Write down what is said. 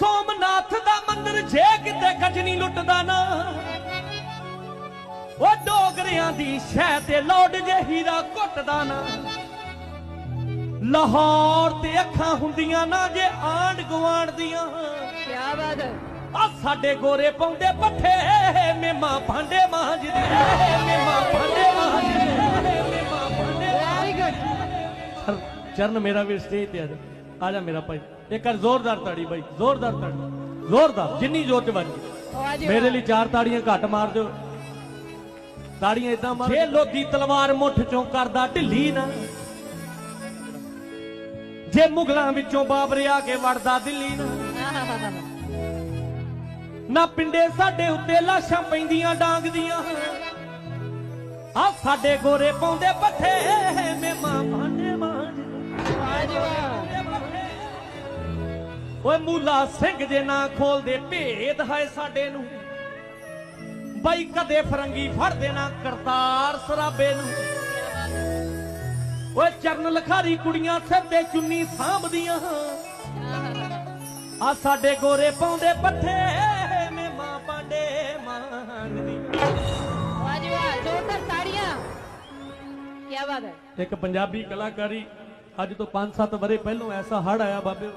ਸੋਮਨਾਥ ਦਾ ਮੰਦਿਰ ਜੇ ਕਿਤੇ ਗਜਨੀ ਲੁੱਟਦਾ ਨਾ ਉਹ ਡੋਗਰਿਆਂ ਦੀ ਸ਼ਹਿ ਤੇ ਲੋਡ ਜੇ ਹੀਰਾ ਘੁੱਟਦਾ ਨਾ। ਲਾਹੌਰ ਤੇ ਅੱਖਾਂ ਹੁੰਦੀਆਂ ਨਾ ਜੇ ਆਂਡ ਗਵਾਂਡ ਦੀਆਂ। ਕੀ ਬਾਤ ਆ ਸਾਡੇ ਗੋਰੇ ਪਾਉਂਦੇ ਪੱਠੇ ਮੇਮਾ ਭਾਂਡੇ ਮਾਂਜਦੇ ਮੇਮਾ ਭਾਂਡੇ ਮਾਂਜਦੇ ਮੇਮਾ ਭਾਂਡੇ ਵੈਰੀ ਗੁੱਡ ਚਰਨ- ਚਰਨ ਮੇਰਾ ਵੀ ਸਟੇਜ ਤੇ ਆ ਜਾ। ਆ ਜਾ ਮੇਰਾ ਭਾਈ। ਇੱਕ ਵਾਰ ਜ਼ੋਰਦਾਰ ਤਾੜੀ ਬਾਈ ਜ਼ੋਰਦਾਰ ਤਾੜੀ। ਜ਼ੋਰਦਾਰ ਜਿੰਨੀ ਜ਼ੋਰ ਚ ਵੱਜੀ ਮੇਰੇ ਲਈ ਚਾਰ ਤਾੜੀਆਂ ਘੱਟ ਮਾਰ ਦਿਓ। ਤਾੜੀਆਂ ਇਦਾਂ ਮਾਰ ਜੇ ਲੋਦੀ ਤਲਵਾਰ ਮੁੱਠ ਚੋਂ ਕਰਦਾ ਢਿੱਲੀ ਨਾ। ਜੇ ਮੁਗਲਾਂ ਵਿੱਚੋਂ ਬਾਬਰ ਆ ਕੇ ਵੜਦਾ ਦਿੱਲੀ ਨਾ। ਨਾ ਪਿੰਡੇ ਸਾਡੇ ਉੱਤੇ ਲਾਸ਼ਾਂ ਪੈਂਦੀਆਂ ਡਾਂਗ ਦੀਆਂ ਆ ਸਾਡੇ ਗੋਰੇ ਪਾਉਂਦੇ ਪੱਠੇ ਮੇਮਾ ਭਾਂਡੇ। ਓਏ ਮੂਲਾ ਸਿੰਘ ਜੇ ਨਾ ਖੋਲਦੇ ਭੇਦ ਹੈ ਸਾਡੇ ਨੂੰ। ਬਾਈ ਕਦੇ ਫਰੰਗੀ ਫੜਦੇ ਨਾ ਕਰਤਾਰ ਸਰਾਬੇ ਨੂੰ। ਓਏ ਚਰਨ ਲਖਾਰੀ ਕੁੜੀਆਂ ਸਿਰ ਤੇ ਚੁੰਨੀ ਸਾਂਭਦੀਆਂ। ਆ ਸਾਡੇ ਗੋਰੇ ਪਾਉਂਦੇ ਪੱਠੇ ਮੇ ਮਾਂ ਪਾਂਡੇ ਮੰਗਦੀ ਵਾਹ ਜੀ ਵਾਹ ਜ਼ੋਰਦਾਰ ਤਾੜੀਆਂ। ਕੀ ਬਾਤ ਹੈ। ਇੱਕ ਪੰਜਾਬੀ ਕਲਾਕਾਰੀ ਅੱਜ ਤੋਂ 5-7 ਵਰੇ ਪਹਿਲੋਂ ਐਸਾ ਹੜ ਆਇਆ ਬਾਬੇ